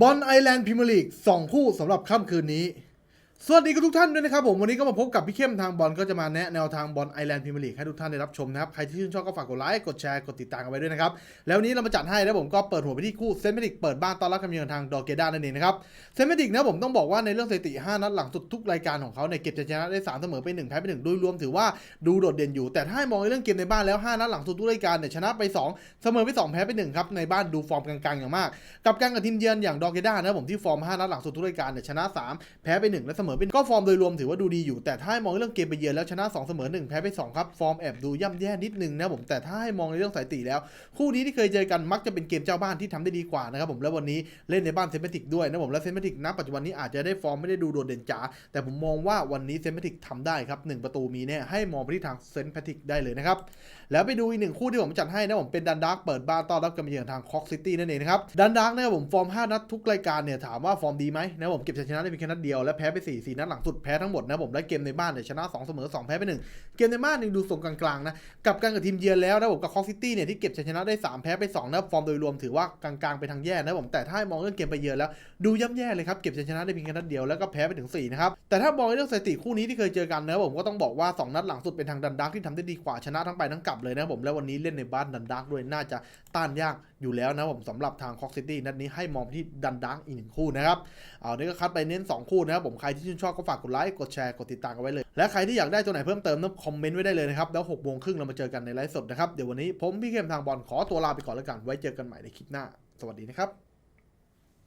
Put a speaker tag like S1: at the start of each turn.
S1: บอลไอแลนด์พิมยร์ลีกสองคู่สำหรับค่ำคืนนี้ สวัสดีกับทุกท่านด้วยนะครับผมวันนี้ก็มาพบกับพี่เข้มทางบอลก็จะมาแนะแนวทางบอลไอแลนด์พรีเมียร์ลีกให้ทุกท่านได้รับชมนะครับใครที่ชื่นชอบก็ฝากกดไลค์กดแชร์กดติดตามกันไว้ด้วยนะครับแล้ววันนี้เรามาจัดให้นะผมก็เปิดหัวไปที่คู่เซนเมติกเปิดบ้านต้อนรับกำเยือนทางดอเกด้านั่นเองนะครับเซนเมติกนะผมต้องบอกว่าในเรื่องสถิติ 5 นัดหลังสุดทุกรายการของเขาเนี่ยเก็บชัยชนะได้3เสมอไป1แพ้ไป1โดยรวมถือว่าดูโดดเด่นอยู่ แต่ถ้ามองในเรื่องเกมในบ้านแล้ว 5 นัดหลังสุดทุกรายการเนี่ยชนะไป 2 เสมอไป 2 แพ้ไป1ครับในบ้านดูฟอร์มกลางๆอย่างมาก กับการกับทีมเยือนอย่างดอเกด้านะผมที่ฟอร์ม 5 นัดหลังสุดทุกรายการเนี่ยชนะ 3 แพ้ไป1และเสมอเป็นก็ฟอร์มโดยรวมถือว่าดูดีอยู่ แต่ถ้าให้มองเรื่องเกมไปเยือนแล้วชนะ2เสมอ1แพ้ไป2ครับฟอร์มแอบดูย่ำแย่นิดนึงนะผมแต่ถ้าให้มองในเรื่องสถิติแล้ว คู่นี้ที่เคยเจอกันมักจะเป็นเกมเจ้าบ้านที่ทำได้ดีกว่านะครับผมแล้ววันนี้เล่นในบ้านเซนเมติกด้วยนะผมและเซนเมติกณปัจจุบันนี้อาจจะได้ฟอร์มไม่ได้ดูโดดเด่นจ๋าแต่ผมมองว่าวันนี้เซนเมติกทำได้ครับหนึ่งประตูมีแน่ให้มองไปที่ทางเซนเมติกได้เลยนะครับแล้วไปดูอีกหนึ่งคู่ที่ผมจัดให้นะผมเป็นดันดาร์กเปิดบ้านต้อนรับกำเยือนทางคอกซิตี้นั่นเองนะครับดันดาร์กนะครับผมฟอร์ม 5 นัดทุกรายการเนี่ยถามว่าฟอร์มดีไหมนะผมเก็บชัยชนะได้เพียงแค่นัดเดียวและแพ้ไป4 4นัดหลังสุดแพ้ทั้งหมดนะผมและเกมในบ้านเนี่ยชนะ2เสมอ2แพ้ไป1เกมในบ้านนี่ดูทรงกลางๆนะกับการกับทีมเยือนแล้วนะผมกับคอกซิตี้เนี่ยที่เก็บชัยชนะได้3แพ้ไป2นะฟอร์มโดยรวมถือว่ากลางๆไปทางแย่นะผมแต่ถ้ามองเรื่องเกมไปเยือนแล้ว ดูย่ำแย่เลยครับเก็บชัยชนะได้เพียงแค่นัดเดียวแล้วก็แพ้ไปถึง4นะครับแต่ถ้ามองเรื่องสถิติคู่นี้ที่เคยเจอกันนะผมก็ต้องบอกว่า 2 นัดหลังสุดเป็นทางดันดักที่ทำได้ดีกว่าชนะทั้งไปทั้งกลับเลยนะผมแล้ววันนี้เล่นในบ้านดันดักด้วยน่าจะต้านยาก อยู่แล้วนะผมสำหรับทางคอกซิตี้นัดนี้ให้มองที่ดันดังอีกหนึ่งคู่นะครับเอานี่ก็คัดไปเน้น 2 คู่นะครับผมใครที่ชื่นชอบก็ฝากกดไลค์กดแชร์กดติดตามกันไว้เลย และใครที่อยากได้ตัวไหนเพิ่มเติมนะคอมเมนต์ไว้ได้เลยนะครับแล้ว6โมงครึ่งเรามาเจอกันในไลฟ์สดนะครับเดี๋ยววันนี้ผมพี่เข้มทางบอลขอตัวลาไปก่อนแล้วกันไว้เจอกันใหม่ในคลิปหน้า สวัสดีนะครับ